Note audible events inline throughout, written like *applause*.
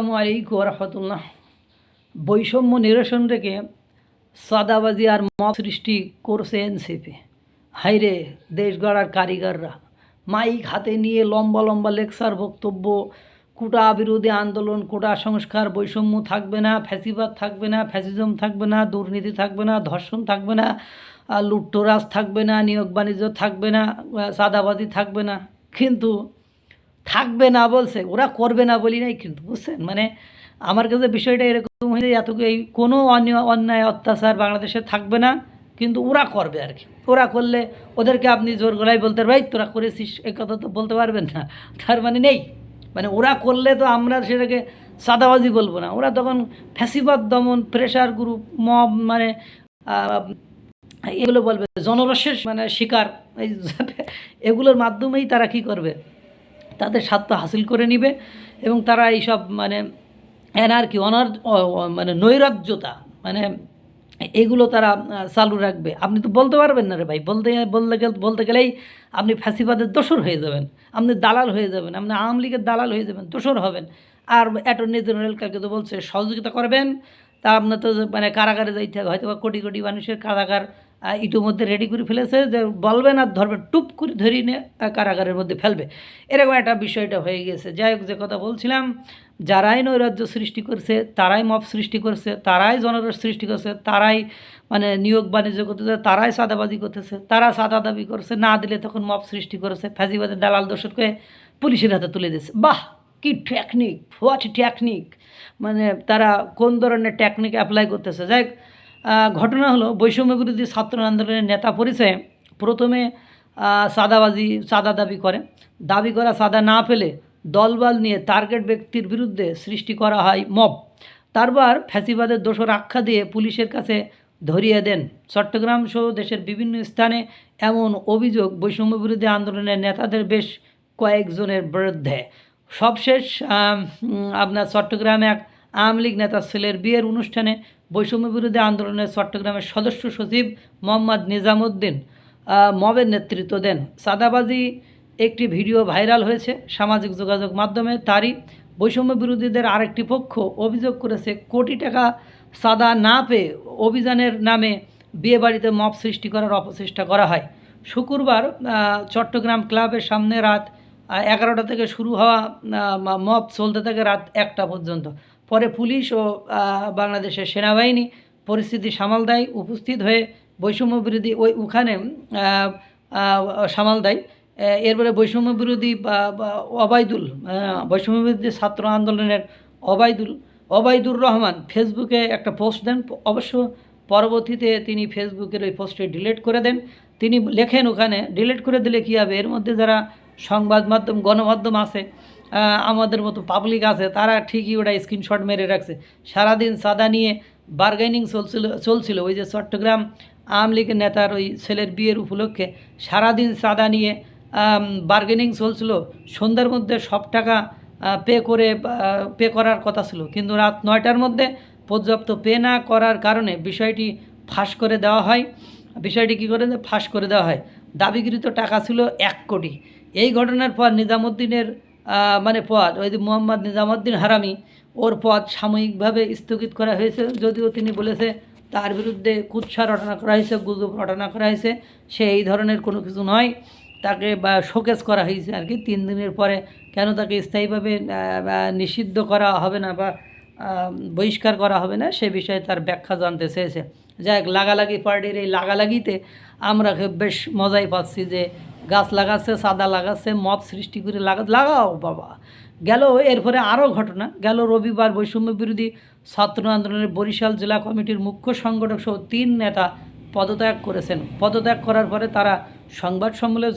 আসসালামু আলাইকুম রহমতুল্লাহ বৈষম্য নিরসন রেখে সাদাবাজি আর মত সৃষ্টি করছে এনসিপি। হাইরে দেশ গড়ার কারিগররা। মাইক হাতে নিয়ে লম্বা লম্বা লেকচার, বক্তব্য, কোটা বিরোধী আন্দোলন, কোটা সংস্কার, বৈষম্য থাকবে না, ফ্যাসিবাদ থাকবে না, ফ্যাসিজম থাকবে না, দুর্নীতি থাকবে না, ধর্ষণ থাকবে না লুট্টরাজ থাকবে না, নিয়োগ বাণিজ্য থাকবে না, সাদাবাজি থাকবে না। কিন্তু থাকবে না বলছে, ওরা করবে না বলি নাই কিন্তু, বুঝছেন? মানে আমার কাছে বিষয়টা এরকম হয়েছে এত এই কোনো অন্যায় অত্যাচার বাংলাদেশে থাকবে না, কিন্তু ওরা করবে আর কি। ওরা করলে ওদেরকে আপনি জোর গলায় বলতে ভাই তোরা করেছিস এই কথা তো বলতে পারবেন না। *laughs* তার মানে নেই। মানে ওরা করলে তো আমরা সেটাকে সাদাবাজি বলব না। ওরা তখন ফ্যাসিবাদ, দমন প্রেশার গ্রুপ মব মানে এগুলো বলবে, জনরসের মানে শিকার, এই এগুলোর মাধ্যমেই তারা কি করবে? তাদের স্বার্থ হাসিল করে নিবে এবং তারা এইসব মানে এনার্কি, অনার মানে নৈরাজ্যতা মানে এগুলো তারা চালু রাখবে। আপনি তো বলতে পারবেন না রে ভাই, বলতে বলতে গেলে, বলতে গেলেই আপনি ফ্যাসিবাদের দোসর হয়ে যাবেন, আপনি দালাল হয়ে যাবেন, আপনি আওয়ামী লীগের দালাল হয়ে যাবেন দোসর হবেন। আর অ্যাটর্নি জেনারেল কালকে তো বলছে, সহযোগিতা করবেন। তা আপনার তো মানে কারাগারে যাইতে হবে হয়তো বা কোটি কোটি মানুষের কারাগার ইতিমধ্যে রেডি করে ফেলেছে যে বলবেন আর ধরবেন টুপ করে ধরিয়ে নিয়ে কারাগারের মধ্যে ফেলবে। এরকম একটা বিষয়টা হয়ে গেছে। যাই হোক যে কথা বলছিলাম যারাই নৈরাজ্য সৃষ্টি করছে তারাই মব সৃষ্টি করছে তারাই জনরস সৃষ্টি করছে তারাই মানে নিয়োগ বাণিজ্য করতেছে তারাই সাদাবাজি করতেছে তারা সাদা দাবি করছে না দিলে তখন মব সৃষ্টি করেছে ফ্যাসিবাদের দালাল দোষরকে পুলিশের হাতে তুলে দিয়েছে। বাহ! কি টেকনিক হোয়াট টেকনিক মানে তারা কোন ধরনের টেকনিক অ্যাপ্লাই করতেছে? যাই হোক, ঘটনা হলো, বৈষম্য বিরোধী ছাত্র আন্দোলনের নেতা পরিচয়ে প্রথমে সাদাবাজি, সাদা দাবি করে। দাবি করা সাদা না পেলে দলবল নিয়ে টার্গেট ব্যক্তির বিরুদ্ধে সৃষ্টি করা হয় মব। তারপর ফ্যাসিবাদের দোষর আখ্যা দিয়ে পুলিশের কাছে ধরিয়ে দেন। চট্টগ্রাম সহ দেশের বিভিন্ন স্থানে এমন অভিযোগ বৈষম্য বিরোধী আন্দোলনের নেতাদের বেশ কয়েকজনের বিরুদ্ধে। সবশেষ আপনার চট্টগ্রামে এক আওয়ামী লীগ নেতা ছেলের বিয়ের অনুষ্ঠানে বৈষম্য বিরোধী আন্দোলনের চট্টগ্রামের সদস্য সচিব মোহাম্মদ নিজামুদ্দিন মবের নেতৃত্ব দেন। সাদাবাজি একটি ভিডিও ভাইরাল হয়েছে সামাজিক যোগাযোগ মাধ্যমে। তারই বৈষম্য বিরোধীদের আরেকটি পক্ষ অভিযোগ করেছে, কোটি টাকা সাদা না পেয়ে অভিযানের নামে বিয়েবাড়িতে মব সৃষ্টি করার অপচেষ্টা করা হয়। শুক্রবার চট্টগ্রাম ক্লাবের সামনে রাত এগারোটা থেকে শুরু হওয়া মব চলতে থাকে রাত একটা পর্যন্ত। পরে পুলিশ ও বাংলাদেশের সেনাবাহিনী পরিস্থিতি সামাল দেয় উপস্থিত হয়ে বৈষম্য বিরোধী ওই আহ, সামাল দেয়। এরপরে বৈষম্য বিরোধী অবায়দুল বৈষম্য বিরোধী ছাত্র আন্দোলনের অবায়দুল অবায়দুর রহমান ফেসবুকে একটা পোস্ট দেন। অবশ্য পরবর্তীতে তিনি ফেসবুকের ওই পোস্টে ডিলিট করে দেন। তিনি লেখেন ওখানে ডিলিট করে দিলে কী হবে? এর মধ্যে যারা সংবাদ মাধ্যম, গণমাধ্যম আছে আমাদের মতো পাবলিক আছে, তারা ঠিকই ওটা স্ক্রিনশট মেরে রাখছে। সারাদিন সাদা নিয়ে বার্গেনিং চলছিল চলছিল। ওই যে চট্টগ্রাম আওয়ামী লীগের নেতার ওই ছেলের বিয়ের উপলক্ষে সারাদিন সাদা নিয়ে বার্গেনিং চলছিল। সন্ধ্যার মধ্যে সব টাকা পে করে পে করার কথা ছিল। কিন্তু রাত নয়টার মধ্যে পর্যাপ্ত পে না করার কারণে বিষয়টি ফাঁস করে দেওয়া হয়। বিষয়টি কী করে ফাঁস করে দেওয়া হয়? দাবিকৃত টাকা ছিল এক কোটি। এই ঘটনার পর নিজামুদ্দিনের মানে পদ, ওই যে মোহাম্মদ নিজামুদ্দিন হারামি, ওর পদ সাময়িকভাবে স্থগিত করা হয়েছে। যদিও তিনি বলেছে, তার বিরুদ্ধে কুৎসা রটনা করা হয়েছে, গুজব রটনা করা হয়েছে, সে এই ধরনের কোনো কিছু নয়। তাকে, বা, শোকেস করা হয়েছে আর কি। তিন দিনের পরে কেন তাকে স্থায়ীভাবে নিষিদ্ধ করা হবে না বা বহিষ্কার করা হবে না, সে বিষয়ে তার ব্যাখ্যা জানতে চেয়েছে। যাই হোক, লাগালাগি পার্টির এই লাগালাগিতে আমরা বেশ মজাই পাচ্ছি যে গাছ লাগাচ্ছে, সাদা লাগাচ্ছে মদ সৃষ্টি করে লাগা লাগাও বাবা। গেল এরপরে আরও ঘটনা। গেল রবিবার বৈষম্য বিরোধী ছাত্র আন্দোলনের বরিশাল জেলা কমিটির মুখ্য সংগঠক সহ তিন নেতা পদত্যাগ করেছেন। পদত্যাগ করার পরে তারা সংবাদ সম্মেলন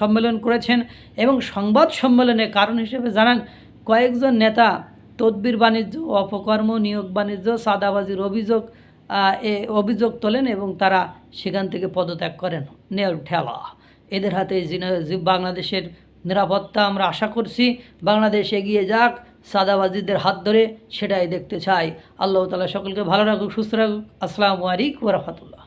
সম্মেলন করেছেন এবং সংবাদ সম্মেলনে কারণ হিসেবে জানান, কয়েকজন নেতা তদবির বাণিজ্য, অপকর্ম, নিয়োগ বাণিজ্য সাদাবাজির অভিযোগ অভিযোগ তোলেন এবং তারা সেখান থেকে পদত্যাগ করেন। নেল ঠেলা। এদের হাতে বাংলাদেশের নিরাপত্তা আমরা আশা করছি। বাংলাদেশ এগিয়ে যাক, সাদাবাজিদের হাত ধরে সেটাই দেখতে চাই। আল্লাহ তালা সকলকে ভালো রাখুক, সুস্থ রাখুক। আসসালামু আলাইকুম রহমতুল্লাহ।